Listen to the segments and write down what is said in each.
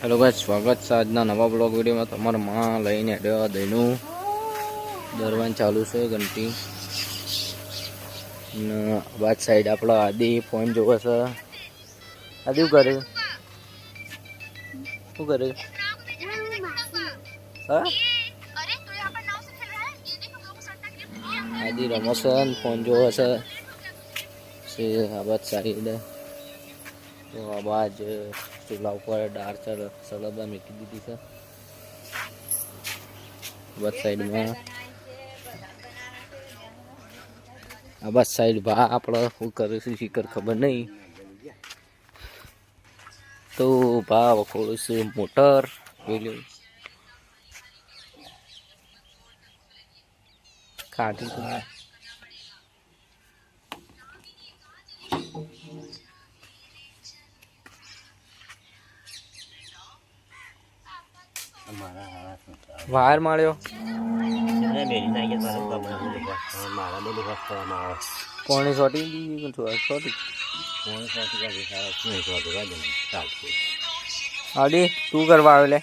Hello ભાઈ સ્વાગત છે આજના નવા બ્લોગ વિડીયોમાં. તમારા માં લઈને આવ્યા દહીનું દરવાન ચાલુ છે, ઘંટી. ને બાદ સાઈડ આપણા આદિ ફોન જોવે છે. આદિ શું કરે? શું કરે? આદિ રમો છે ફોન જોવે છે. આ બાદ સાઈડ તો આ બાજ ચૂલા ઉપર દાળ ચડ સળબા મૂકી દીધી છે. બસ સાઈડમાં. આ બસ સાઈડ ભા આપણે શું કરે છે શીખર ખબર નહીં. તો ભા વખોડું છે મોટર પેલું કાઢી વાયર માળ્યો કોણે સોટી દીધી સોટી? આડી તું કરવા આવે લે.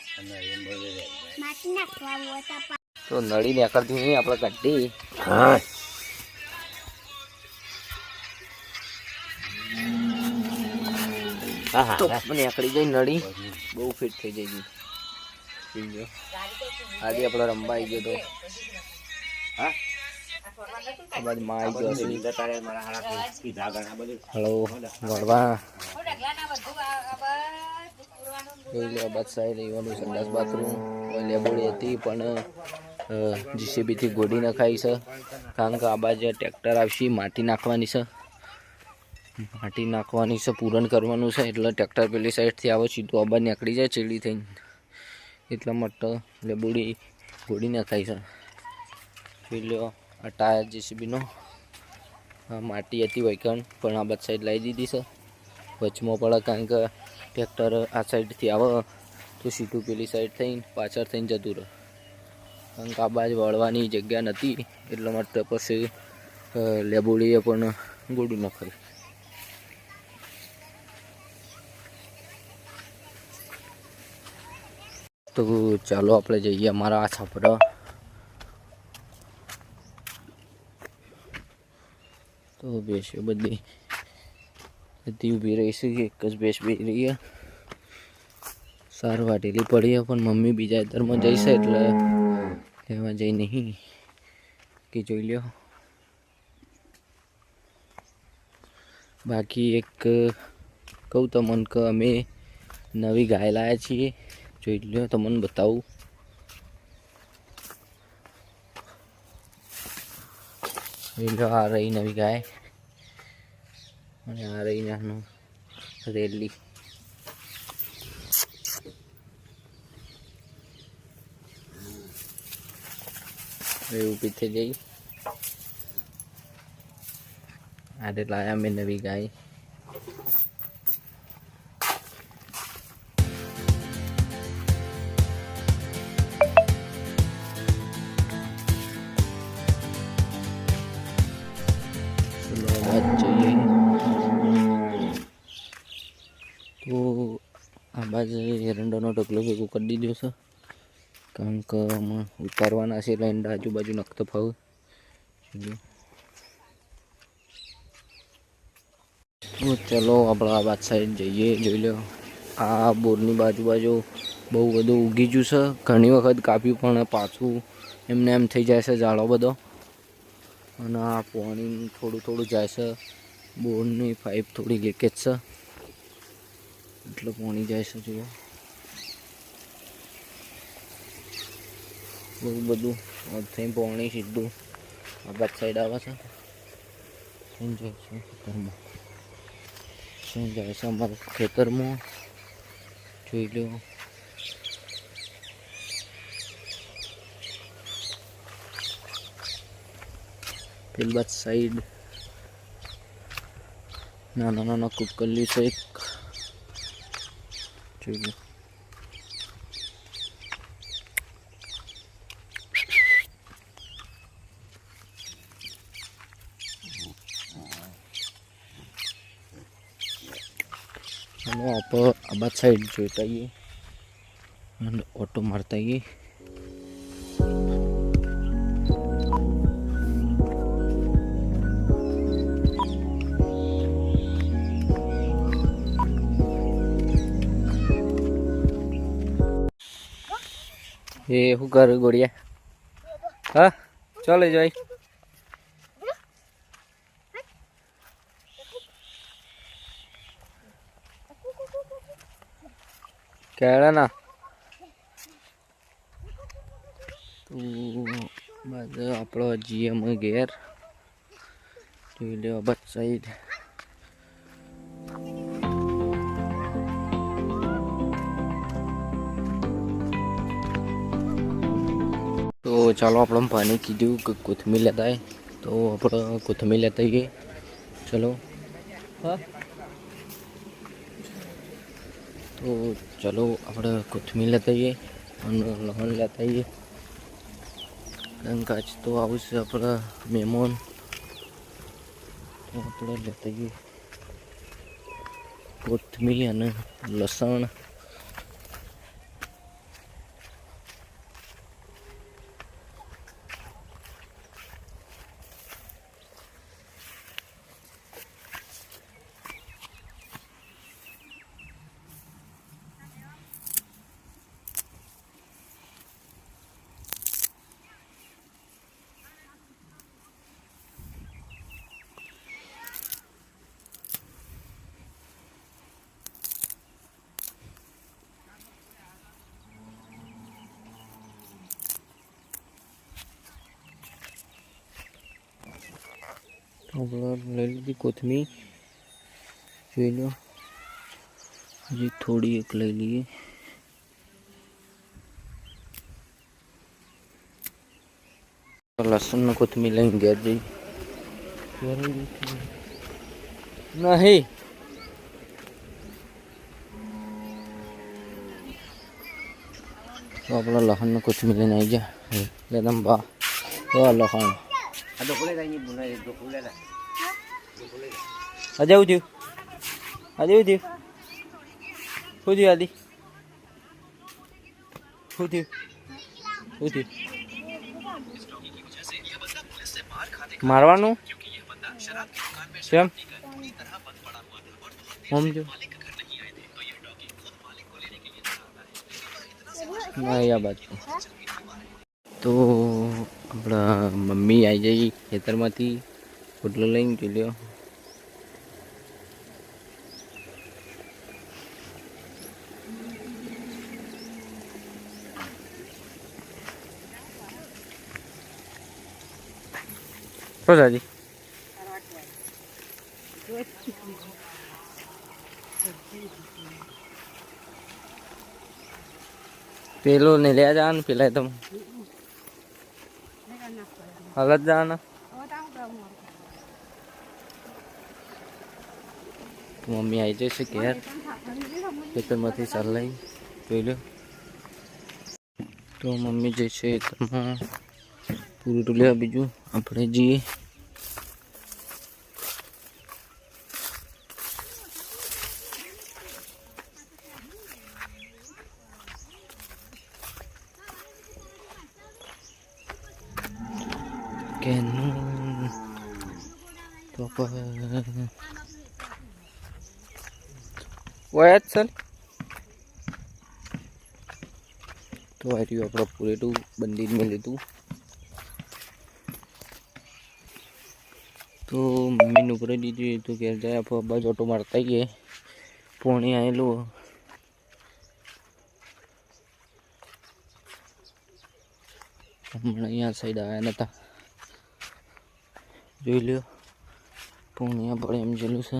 તો નળી નીકળતી નહીં આપણે કઢી. તો નીકળી ગઈ નળી. બહુ ફિટ થઈ જાય થઈ ગયો આજે આપણે રમવા આવી ગયો તો. હા? બાજુ માં ગયો છે. હલો વળવા જોઈ લે સાહેબ રહેવાનું સંડાસ બાથરૂમ. લેબોડી હતી, પણ જીસીબીથી ગોડી નખાઈ છે. કારણ કે આ બાજુ ટ્રેક્ટર આવશે, માટી નાખવાની છે. માટી નાખવાની છે, પૂરણ કરવાનું છે, એટલે ટ્રેક્ટર પેલી સાઈડથી આવે, સીધું આબા નીકળી જાય ચીડી થઈને. એટલા માટે લેબોડી ગોડી નખાઈ છે. પેલો આ ટાયર જેસીબીનો. માટી હતી વૈકણ, પણ આ બધ સાઈડ લાવી દીધી છે. વચમાં પડે કારણ કે ટ્રેક્ટર આ સાઈડથી આવે, તો સીધું પેલી સાઈડ થઈને પાછળ થઈને જતું રહે. કારણ કે આ બાજુ વળવાની જગ્યા નથી, એટલા માટે પછી લેબોડીએ પણ ગોળું નખાય તો ચાલો આપણે જઈએ અમારા આ છાપરા. તો બેસ્યો બધી બધી ઊભી રહી એક જ બેસ બે રહી સારું વાટેલી પડીએ પણ મમ્મી બીજા ઇતરમાં જઈશે એટલે એમાં જઈ નહીં. કે જોઈ લ્યો. બાકી એક કહું તમને કે અમે નવી ગાય લાવ્યા છીએ. જોઈ લ્યો તમને બતાવું જોઈ લો આ રહી નવી ગાય અને આ રહી નાનું રેલી હવે ઊભી થઈ જઈ આજે લાયા મેં નવી ગાય ચલો જોઈએ તો આ બાજુ એરંડાનો ઢગલો ભેગો કરી દીધો છે. કારણ કે આમાં ઉતારવાના છે, એટલે એંડા આજુબાજુ નખતો ફાવ. ચલો, આપણે આ બાદ સાઈડ જઈએ, જોઈ લો. આ બોરની બાજુ બાજુ બહુ બધું ઉગી ગયું છે. ઘણી વખત કાપ્યું પણ પાછું એમને એમ થઈ જાય છે ઝાડો બધો. અને આ પાણી થોડું થોડું જાય છે. બોરની પાઇપ થોડી લીકેજ છે. એટલે પાણી જાય છે જુઓ બહુ બધું થઈ પાણી સીધું આ બાદ સાઈડ આવે છે. થઈ જાય છે ખેતરમાં? શું જાય છે અમારા ખેતરમાં? જોઈ લો. પેલી બાદ સાઈડ નાના નાના કુકલી છે એક. જોઈ લો. અને આપણે આ બાદ સાઈડ જોઈતા આવીએ અને ઓટો મારતા આવીએ એ શું કરું ગોળિયા હા, ચાલે જાય. કેળા ના તો આપણો જીએમ ઘેર. જોઈ લેવા બસ સાઈડ તો ચાલો આપણે પાણી કીધું કે કોથમીર લેતા આવીએ. તો આપણે કોથમીર લેતા આવીએ. ચલો. તો ચલો આપણે કોથમીર લેતા આવીએ અને લહણ લેતા આવીએ. કાચ તો આવશે આપણા મહેમાન. તો આપણે લેતા આવીએ. કોથમીર અને લસણ. લઈ લીધી કોથમીર. જોઈ લો. હજી થોડી એક લઈ લઈએ. લસણ કોથમીર લઈને ઘેર જઈ. નહીં. તો આપણે લસણ ને કોથમીર લઈને આવી જા. લેદમ બા. લસણ. આજે આવું થયું. આજે એવું થયું. શું થયું આદિ? શું થયું? શું થયું? મારવાનું? કેમ? સમજો ના આ બાજુ. તો આપણા મમ્મી આવી જઈ ખેતરમાંથી પોટલો લઈને ચૂલ્યો દાદી પેલું ને લે જવાનું પેલા તો હાલત જવાના મમ્મી આવી જશે ઘેર. ખેતરમાંથી ચાલ લઈ. જોઈ લો. તો મમ્મી જે છે ખેતરમાં પૂરું લેવા બીજું. આપણે જઈએ. કેનું તો પણ વયાત સર તો આ રહ્યું આપણું પૂરેટું બંદીજ મેં લીધું તો મમ્મીનું ઉપર દીધું તો ઘેર જાય આપણે અબ્બા ઓટો મારતા ગયે પોણી આવેલું હમણાં અહીંયા સાઈડ આવ્યા નતા જોઈ લ્યો. પૂર્ણિયા પડે એમ જેલું છે.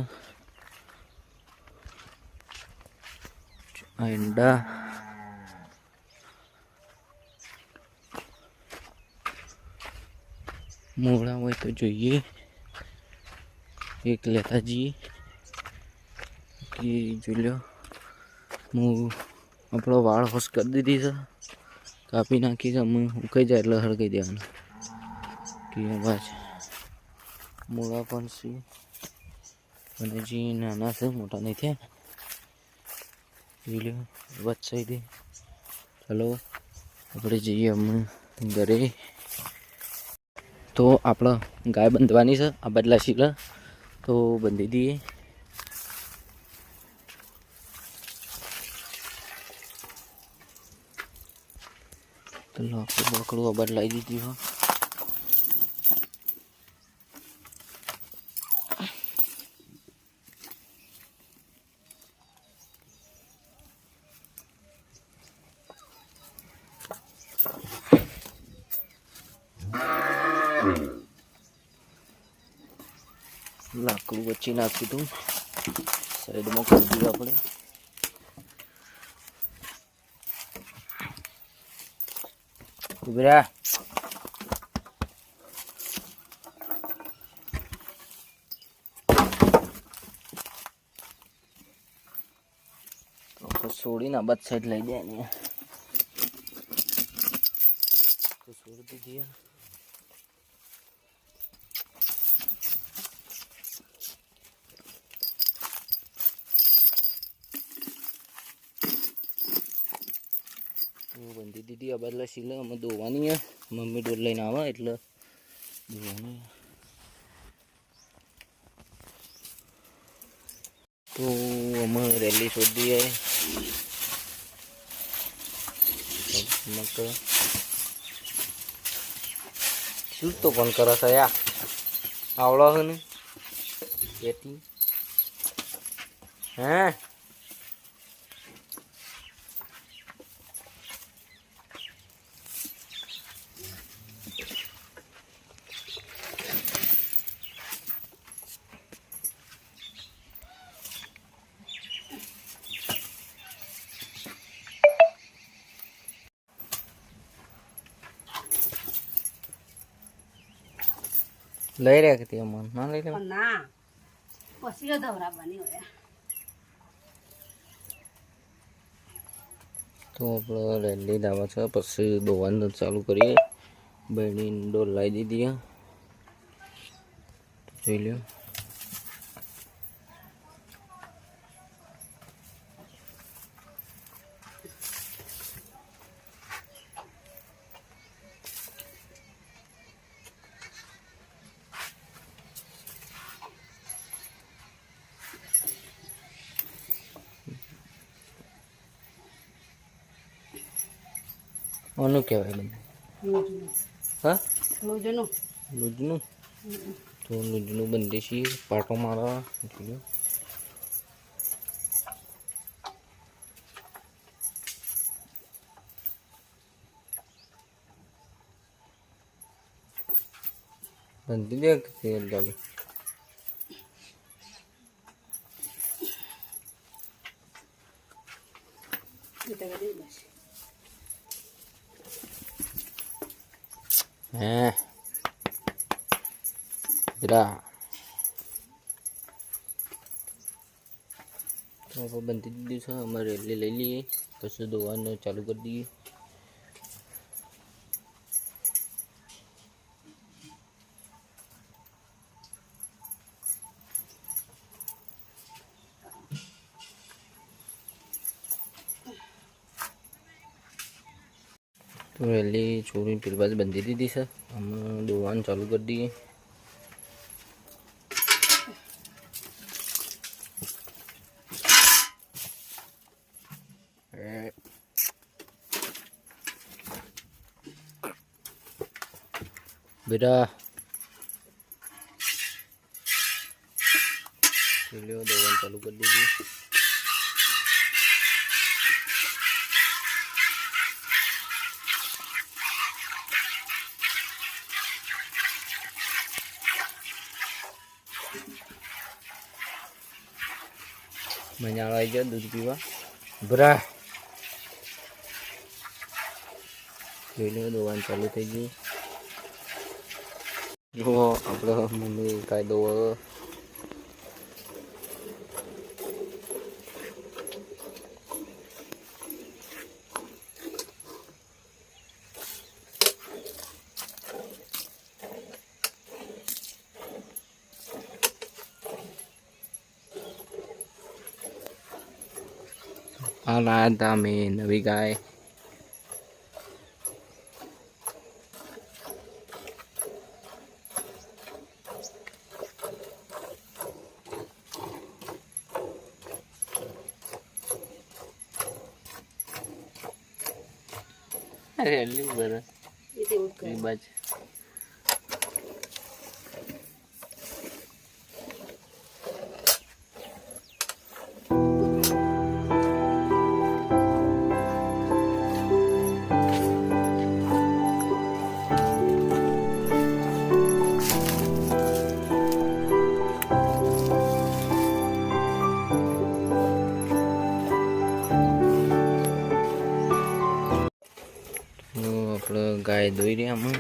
અંડા મૂળા હોય તો જોઈએ. એક લેતા જઈએ. કે જોઈ લો હું આપણો વાળ હોશ કરી દીધી છે. કાપી નાખી છે. અમે ઉકાઈ જાય એટલે હળગાઈ દેવાનું. કે બસ મૂળા પણ છે. અને જે નાના છે, મોટા નહીં થયા. લો વચ્ચે દે ચલો, આપણે જઈએ અમે ઘરે. તો આપણે ગાય બંધવાની છે, આ બદલા શીલા. તો બંધી દઈએ. તો લાકડું બાકડું બદલાઈ દીધી હોય વચ્ચે નાખ્યું હતું સાઈડમાં કરી દીધું આપણે. ઉભરા. છોડીને બધ સાઈડ લઈ જાય ને છોડી દીધી. બંધી દીધી, આ બદલા સીલે અમે ધોવાની હે. મમ્મી ડોલ લઈને આવે, એટલે દોવાની તો અમે રેલી શોધી મક શું તો ફોન કરે છે યા આવડો છે ને? હે? લઈ રહ્યા કે તે અમન? ના લઈ રહ્યા ના. પછી ધવરાવવાની હોય. તો આપણે રેલી લાવવા છે પછી દોવાનું ચાલુ કરીએ. બહેની ડોલ લાવી દીધી જોઈ લ્યો. આનું કહેવાય લોજનું હા? લૂજનું. લૂજનું? તો લૂજનું બંધ છીએ પાટો મારવા? જોયો બંધી દે કે તેલ ડાલી એ તો કરી બસ હે જરા બંધી દીધું છે અમારે એટલે લઈ લઈએ પછી દોવાનું ચાલુ કરી દઈએ તો રેલી છોડીને પેલી બાજુ બંધી દીધી છે અમે દોવાનું ચાલુ કરી દઈએ એ. બેટા ચૂલ્યો દોવાનું ચાલુ મજાળો આવી ગયો દૂધ પીવા ભરા જોઈ લો દોવાનું ચાલુ થઈ ગયું જુઓ આપણો મમ્મી કાયદો આ લાયા હતા અમે ગાય દોઈ રહ્યા આમાં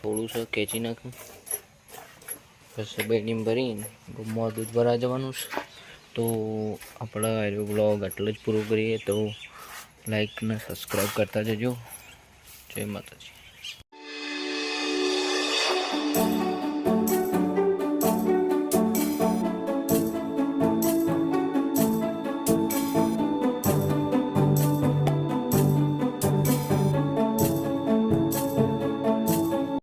થોડું છે, ખેંચી નાખું. પછી બેડીમ ભરીને ગમવા દૂધ ભરા જવાનું છે. તો આપણે આ બ્લોગ આટલો જ પૂરો કરીએ. તો લાઈક ને સબસ્ક્રાઈબ કરતા જજો. જય માતાજી.